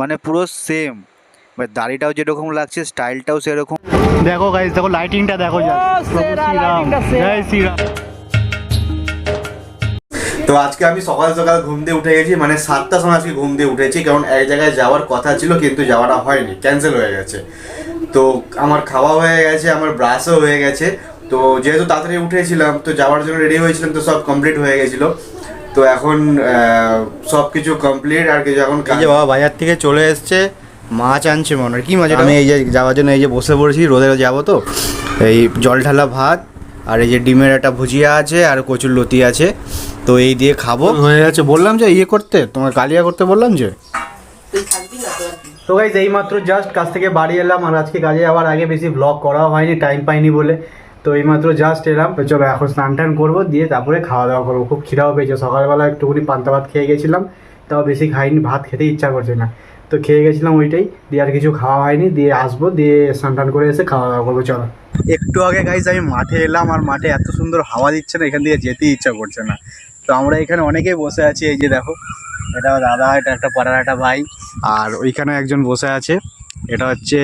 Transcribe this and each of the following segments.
মানে পুরো সেম দাড়িটাও যেরকম লাগছে স্টাইলটাও সেরকম। দেখো গাইস দেখো লাইটিংটা দেখো জয় শ্রীরাম। তো আজকে আমি সকাল সকাল ঘুম দিয়ে উঠে গেছি মানে সাতটার সময় আজকে ঘুম দিয়ে উঠেছি কারণ এক জায়গায় যাওয়ার কথা ছিল কিন্তু যাওয়াটা হয়নি ক্যান্সেল হয়ে গেছে। তো আমার খাওয়া হয়ে গেছে আমার ব্রাশও হয়ে গেছে। তো যেহেতু তাড়াতাড়ি উঠেছিলাম তো যাওয়ার জন্য রেডি হয়েছিলাম তো সব কমপ্লিট হয়ে গেছিল। তো এখন সব কিছু কমপ্লিট আর কিছু এখন যে বাবা বাজার থেকে চলে এসছে মাছ আনছে মনে হয়। কি মাছ আমি এই যে যাওয়ার জন্য এই যে বসে পড়েছি রোদে যাব তো। এই জল ঢালা ভাত আর এই যে ডিমের একটা ভুজিয়া আছে আর কচুর লতি আছে। তো এই দিয়ে খাব। হয়ে গেছে। বললাম যে ইয়ে করতে তোমার কালিয়া করতে বললাম যে। তো গাইজ এইমাত্র জাস্ট কাজ থেকে বাড়ি এলাম আর আজকে কাজে যাওয়ার আগে বেশি ব্লগ করাও হয়নি টাইম পাইনি বলে। তো এইমাত্র জাস্ট এলাম, তো চলো এখন স্নান টান করব, দিয়ে তারপরে খাওয়া দাওয়া করব। খুব খিদাও পেয়েছে। সকালবেলা একটুখানি পান্তা ভাত খেয়ে গেছিলাম, তাও বেশি খাইনি, ভাত খেতে ইচ্ছা করছে না। তো খেয়ে গেছিলাম ওইটাই, দিয়ে আর কিছু খাওয়া হয়নি, দিয়ে আসব, দিয়ে স্নান টান করে এসে খাওয়া দাওয়া করব, চলো। একটু আগে গাইজ আমি মাঠে এলাম, আর মাঠে এত সুন্দর হাওয়া দিচ্ছে না, এখান থেকে যেতেই ইচ্ছা করছে না। তো আমরা এখানে অনেকেই বসে আছি, এই যে দেখো, এটা দাদা, এটা একটা পাড়ার একটা ভাই, আর ওইখানে একজন বসে আছে। এটা হচ্ছে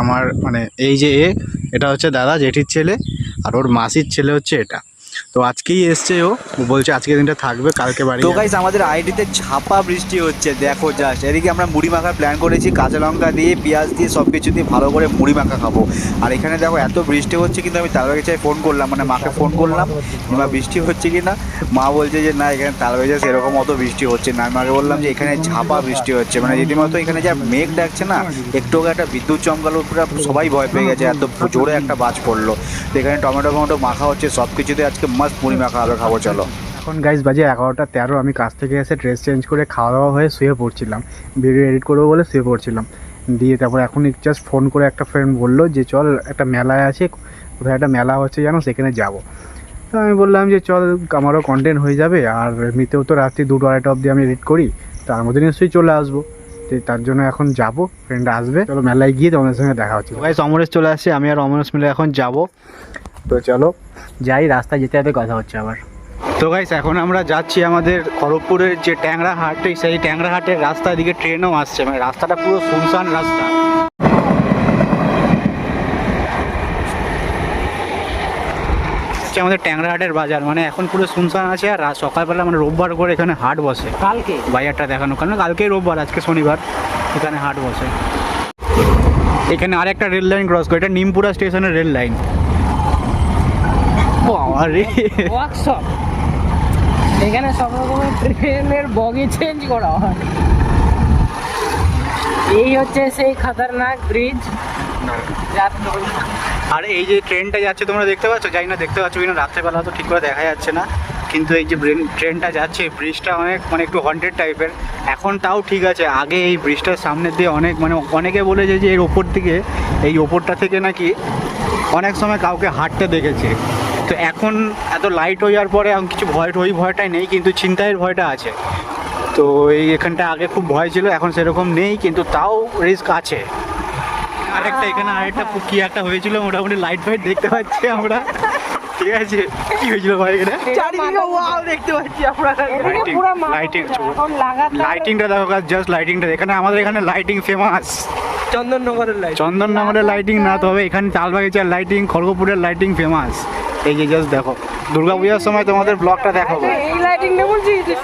আমার মানে এই যে এ, এটা হচ্ছে দাদা, জেঠির ছেলে। আর ওর মাসির ছেলে হচ্ছে এটা। তো আজকেই এসছে ও। বলছে আজকে দিনটা থাকবে কালকে বাড়ি তো। গাইস আমাদের আইডিতে ছাপা বৃষ্টি হচ্ছে দেখো জাস্ট এদিকে আমরা মুড়ি মাখার প্ল্যান করেছি কাঁচা লঙ্কা দিয়ে পেঁয়াজ দিয়ে সব কিছু দিয়ে ভালো করে মুড়ি মাখা খাব। আর এখানে দেখো এত বৃষ্টি হচ্ছে কিন্তু আমি তালবাগিচায় ফোন করলাম মানে মাকে ফোন করলাম মা বৃষ্টি হচ্ছে কি না মা বলছে যে না এখানে তালবাগিচা সেরকম অত বৃষ্টি হচ্ছে না। আমি মাকে বললাম যে এখানে ছাপা বৃষ্টি হচ্ছে। মানে রীতিমতো এখানে যা মেঘ ডাকছে না একটু একটা বিদ্যুৎ চমকালো পুরো সবাই ভয় পেয়ে গেছে এত জোরে একটা বাজ পড়ল। তো এখানে টমেটো ফমেটো মাখা হচ্ছে সব কিছুতে আজকে মুড়ি মাখা হবে খাব চলো। এখন গাইজ বাজে এগারোটা তেরো আমি কাজ থেকে এসে ড্রেস চেঞ্জ করে খাওয়া দাওয়া হয়ে শুয়ে পড়ছিলাম। ভিডিও এডিট করব বলে শুয়ে পড়ছিলাম। দিয়ে তারপর এখন জাস্ট ফোন করে একটা ফ্রেন্ড বলল যে চল একটা মেলায় আছে কোথায় একটা মেলা হচ্ছে জানো সেখানে যাব। তো আমি বললাম যে চল আমারও কন্টেন্ট হয়ে যাবে আর এমনিতেও তো রাত্রি দুটো আড়াইটা অবধি আমি এডিট করি তার মধ্যে নিশ্চয়ই চলে আসব। তো তার জন্য এখন যাব ফ্রেন্ড আসবে। চলো মেলায় গিয়ে তোমাদের সঙ্গে দেখা হচ্ছে। গাইস অমরেশ চলে আসছে আমি আর অমরেশ মিলে এখন যাব। তো চলো যাই রাস্তায় যেতে যেতে কথা হচ্ছে আবার। তো গাইস এখন আমরা যাচ্ছি আমাদের খড়গপুরের যে ট্যাংরা হাট সেই ট্যাংরা হাটের রাস্তার দিকে ট্রেনও আসছে। মানে রাস্তাটা পুরো শুনশান রাস্তা। হচ্ছে আমাদের ট্যাংরা হাটের বাজার। মানে এখন পুরো শুনশান আছে আর সকালবেলা মানে রোববার করে এখানে হাট বসে। কালকে? বাজারটা দেখানো। কারণ কালকেই রোববার আজকে শনিবার। এখানে হাট বসে। এখানে আরেকটা রেল লাইন ক্রস করে। এটা নিমপুরা স্টেশনের রেল লাইন। আরে ওয়ার্কশপ এখানে সব রকমের ট্রেনের বগি চেঞ্জ করা হয়। এই হচ্ছে সেই খতরনাক ব্রিজ আর এই যে ট্রেনটা যাচ্ছে তোমরা দেখতে পাচ্ছ? জানি না দেখতে পাচ্ছ কিনা রাত্রেবেলা তো ঠিক করে দেখা যাচ্ছে না। কিন্তু এই যে ট্রেনটা যাচ্ছে ব্রিজটা অনেক মানে একটু হন্টেড টাইপের এখন তাও ঠিক আছে আগে এই ব্রিজটার সামনে দিয়ে অনেক মানে অনেকে বলেছে যে এর ওপর থেকে এই ওপরটা থেকে নাকি অনেক সময় কাউকে হাঁটতে দেখেছে। তো এখন এত লাইট হয়ে যাওয়ার পরে এখন কিছু ভয় ওই ভয়টাই নেই কিন্তু চিন্তায়ের ভয়টা আছে। তো এই এখানটা আগে খুব ভয় ছিল এখন সেরকম নেই কিন্তু তাও রিস্ক আছে। আরেকটা এখানে আরেকটা কি একটা হয়েছিল মোটামুটি লাইট ফাইট দেখতে পাচ্ছি আমরা। ঠিক আছে কি হয়েছিল ভাই এখানে? চারিদিকে ওয়াও দেখতে পাচ্ছি আমরা। লাগাতার লাইটিংটা দেখো জাস্ট লাইটিংটা এখানে আমাদের এখানে লাইটিং ফেমাস চন্দননগরের লাইট চন্দননগরের লাইটিং না তবে এখানে তালবাগিচার লাইটিং খড়গপুরের লাইটিং ফেমাস এই যে জাস্ট দেখো দুর্গাপূজার সময় তোমাদের ব্লগটা দেখাবো। এই লাইটিংটা বলছি যে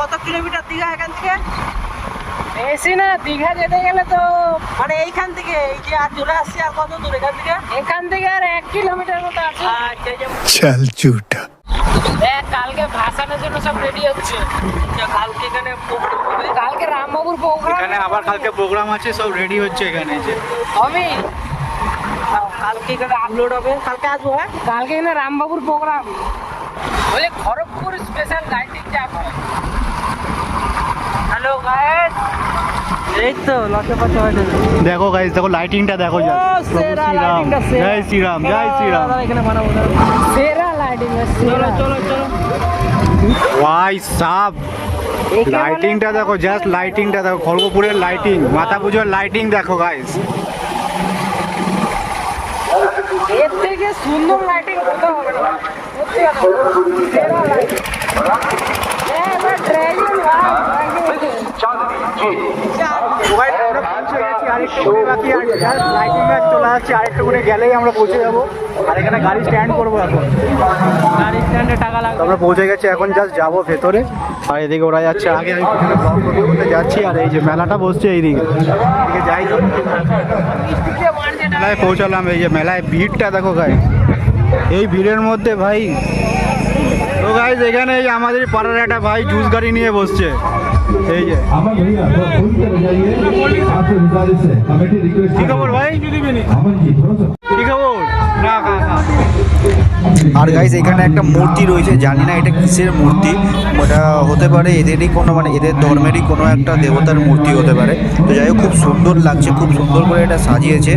কত কিলোমিটার দীঘা এখান থেকে? বেশি না দীঘা যেতে গেলে তো মানে এইখান থেকে এই যে আর চলে আসছি আর কত দূর এখান থেকে? এখান থেকে আর এক কিলোমিটার মতো আছে। আচ্ছা চল চুটা। কালকে ভাসানের জন্য সব রেডি হচ্ছে। কালকে এখানে কালকে রামবাবুর প্রোগ্রাম এখানে আবার কালকে প্রোগ্রাম আছে সব রেডি হচ্ছে এখানে যে। আমি? কালকে এখানে আপলোড হবে? কালকে আসব হ্যাঁ? কালকে এখানে রামবাবুর প্রোগ্রাম বলে খড়গপুর স্পেশাল লাইটিং চাপ হ্যালো গাইস এই তো পথে হয়ে দেখো গাইস দেখো লাইটিংটা দেখো। প্রভু সেরা শ্রীরাম। লাইটিংটা সেরা। জয় শ্রীরাম জয় শ্রীরাম। এখানে বানাবো সেরা লাইটিং চলো চলো চলো। সাব লাইটিংটা দেখো জাস্ট লাইটিংটা দেখো খড়গপুরের লাইটিং মাথা পুজোর লাইটিং দেখো গাইস এর থেকে সুন্দর লাইটিং করতে হবে না। সেরা লাইটিং করে গেলেই আমরা পৌঁছে যাব আর এখানে গাড়ি স্ট্যান্ড করব এখন পৌঁছে গেছি, এখন জাস্ট যাব ভেতরে। আর এদিকে ওরা যাচ্ছে, আগে আমি যাচ্ছি, আর এই যে মেলাটা বসছে এইদিকে। যাই মেলায় পৌঁছালাম, এই যে মেলায় ভিড়টা দেখো গাই এই ভিড়ের মধ্যে ভাই গাইজ এখানে এই আমাদের পাড়ার একটা ভাই জুস গাড়ি নিয়ে বসছে। এই যে। কি খবর ভাই? কি খবর? না খা আর গাইস এখানে একটা মূর্তি রয়েছে, জানি না এটা কিসের মূর্তি ওটা হতে পারে এদেরই কোনো মানে এদের ধর্মেরই কোনো একটা দেবতার মূর্তি হতে পারে। তো যাই হোক, খুব সুন্দর লাগছে, খুব সুন্দর করে এটা সাজিয়েছে।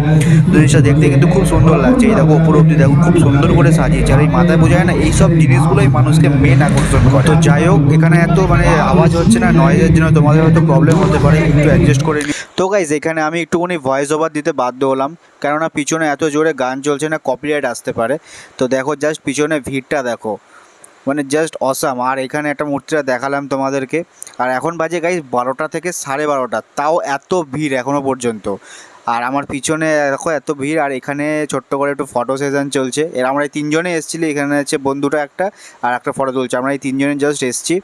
জিনিসটা দেখতে কিন্তু খুব সুন্দর লাগছে। এই দেখো, উপর অব্দি দেখো, খুব সুন্দর করে সাজিয়েছে। আর এই মাথায় বোঝায় না এইসব জিনিসগুলোই মানুষকে মেন আকর্ষণ করে। তো যাই হোক, এখানে এত মানে আওয়াজ হচ্ছে না নয়েজের জন্য তোমাদের হয়তো প্রবলেম হতে পারে, একটু অ্যাডজাস্ট করে তো গাইজ এখানে আমি একটুখানি ভয়েস ওভার দিতে বাধ্য হলাম, কেননা পিছনে এত জোরে গান চলছে না কপিরাইট আসতে পারে। তো দেখো জাস্ট পিছনে ভিড়টা দেখো। মানে জাস্ট অসাম আর এখানে একটা মূর্তিটা দেখালাম তোমাদেরকে। আর এখন বাজে গাইজ বারোটা থেকে সাড়ে বারোটা। তাও এত ভিড় এখনও পর্যন্ত। আর আমার পিছনে দেখো এত ভিড়, আর এখানে ছোট্ট করে একটু ফটো সেশন চলছে। এর আমরা এই তিনজনে এসেছিলি, এখানে হচ্ছে বন্ধুটা একটা আর একটা ফটো তুলছে। আমরা এই তিনজনে জাস্ট এসেছি।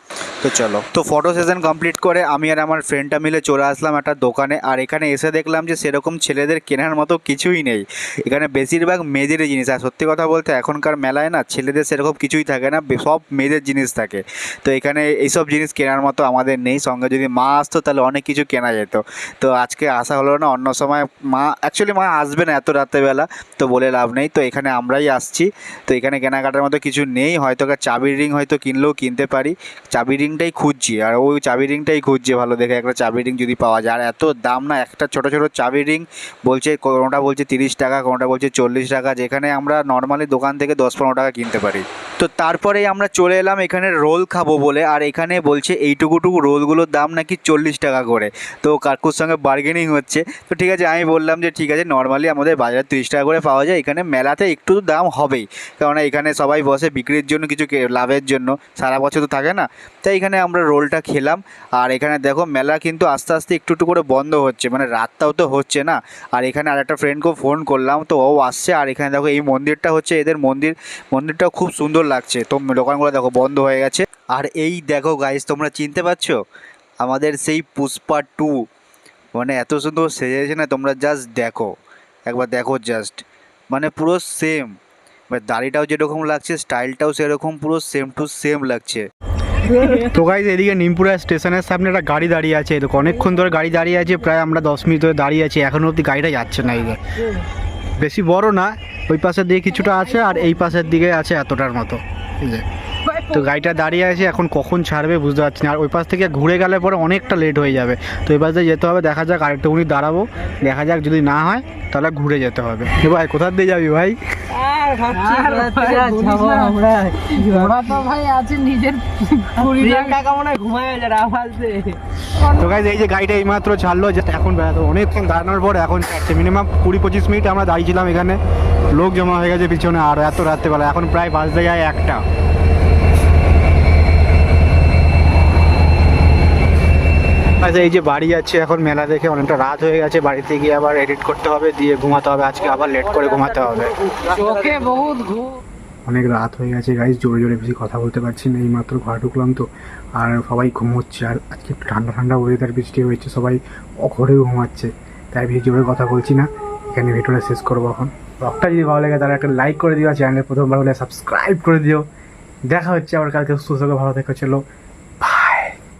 তো চলো। তো ফটো সেশন কমপ্লিট করে আমি আর আমার ফ্রেন্ডটা মিলে চলে আসলাম একটা দোকানে। আর এখানে এসে দেখলাম যে সেরকম ছেলেদের কেনার মতো কিছুই নেই। এখানে বেশিরভাগ মেয়েদের জিনিস। আর সত্যি কথা বলতে এখনকার মেলায় না ছেলেদের সেরকম কিছুই থাকে না সব মেয়েদের জিনিস থাকে। তো এখানে এইসব জিনিস কেনার মতো আমাদের নেই। সঙ্গে যদি মা আসতো তাহলে অনেক কিছু কেনা যেত। তো আজকে আসা হলো না, অন্য সময় মা অ্যাকচুয়ালি মা আসবে না এত রাত্রেবেলা, তো বলে লাভ নেই। তো এখানে আমরাই আসছি। তো এখানে কেনাকাটার মতো কিছু নেই। হয়তো চাবির রিং হয়তো কিনলেও কিনতে পারি। চাবি রিংটাই খুঁজছি। আর ওই চাবি রিংটাই খুঁজছে ভালো দেখে। একটা চাবি রিং যদি পাওয়া যায়। আর এত দাম না, একটা ছোটো ছোটো চাবি রিং বলছে, কোনোটা বলছে তিরিশ টাকা, কোনোটা বলছে চল্লিশ টাকা। যেখানে আমরা নর্মালি দোকান থেকে দশ, পনেরো টাকা কিনতে পারি। তো তারপরেই আমরা চলে এলাম এখানে রোল খাব বলে। আর এখানে বলছে, এইটুকুটুকু রোলগুলোর দাম নাকি চল্লিশ টাকা করে? তো কাকুর সঙ্গে বার্গেনিং হচ্ছে। তো ঠিক আছে, আমি বললাম যে ঠিক আছে নর্মালি আমাদের বাজারে তিরিশ টাকা করে পাওয়া যায়, এখানে মেলাতে একটু দাম হবেই। কারণ এখানে সবাই বসে বিক্রির জন্য কিছু লাভের জন্য, সারা বছর তো থাকে না। তাই এখানে আমরা রোলটা খেলাম, আর এখানে দেখো মেলা কিন্তু আস্তে আস্তে একটু একটু করে বন্ধ হচ্ছে মানে রাতটাও তো হচ্ছে না। আর এখানে আরেকটা ফ্রেন্ডকেও ফোন করলাম, তো ও আসছে, আর এখানে দেখো এই মন্দিরটা হচ্ছে এদের মন্দির, মন্দিরটাও খুব সুন্দর লাগছে। তো দোকানগুলো দেখো বন্ধ হয়ে গেছে। আর এই দেখো গাইস তোমরা চিনতে পারছ? আমাদের সেই পুষ্পা টু মানে এত সুন্দর সেজেছে না, তোমরা জাস্ট দেখো। একবার দেখো জাস্ট মানে পুরো সেম মানে দাড়িটাও যেরকম লাগছে স্টাইলটাও সেরকম, পুরো সেম টু সেম লাগছে। তো গাইজ এদিকে নিমপুরা স্টেশনের সামনে একটা গাড়ি দাঁড়িয়ে আছে। এদিকে অনেকক্ষণ ধরে গাড়ি দাঁড়িয়ে আছে, প্রায় আমরা দশ মিনিট ধরে দাঁড়িয়ে আছি। এখনও অবধি গাড়িটা যাচ্ছে না এই বেশি বড় না, ওই পাশের দিকে কিছুটা আছে আর এই পাশের দিকে আছে এতটার মতো। এই যে। তো গাড়িটা দাঁড়িয়ে আছে এখন কখন ছাড়বে বুঝতে পারছি না। আর ওই পাশ থেকে ঘুরে গেলে পরে অনেকটা লেট হয়ে যাবে। তো এই পাশ দিয়ে যেতে হবে দেখা যাক আরেকটুকুনি দাঁড়াবো। দেখা যাক যদি না হয় তাহলে ঘুরে যেতে হবে। এ ভাই কোথার দিয়ে যাবি ভাই? তো গাইজ এই যে গাড়িটা এইমাত্র ছাড়লো জাস্ট এখন বেড়াতো অনেকক্ষণ দাঁড়ানোর পর এখন ছাড়ছে। মিনিমাম কুড়ি পঁচিশ মিনিট আমরা দাঁড়িয়েছিলাম এখানে। লোক জমা হয়ে গেছে পিছনে আর এত রাত্রেবেলা। এখন প্রায় বাজতে যায় একটা। আচ্ছা এই যে বাড়ি যাচ্ছে এখন মেলা দেখে অনেকটা রাত হয়ে গেছে। বাড়িতে গিয়ে আবার এডিট করতে হবে দিয়ে ঘুমাতে হবে। আজকে আবার লেট করে ঘুমাতে হবে। চোখে বহুত ঘুম অনেক রাত হয়ে গেছে গাইজ জোরে জোরে বেশি কথা বলতে পারছি না এইমাত্র ঘরে ঢুকলাম তো। আর সবাই ঘুমোচ্ছে আর আজকে একটু ঠান্ডা ঠান্ডা ওয়েদার বৃষ্টি হয়েছে সবাই ঘরেও ঘুমাচ্ছে। তাই বেশি জোরে কথা বলছি না এখানে ভিডিওটা শেষ করব এখন। ব্লগটা যদি ভালো লাগে তাহলে একটা লাইক করে দিও চ্যানেলে প্রথমবার হলে সাবস্ক্রাইব করে দিও। দেখা হচ্ছে আবার কালকে সুস্থ ভালো থেকে চলো।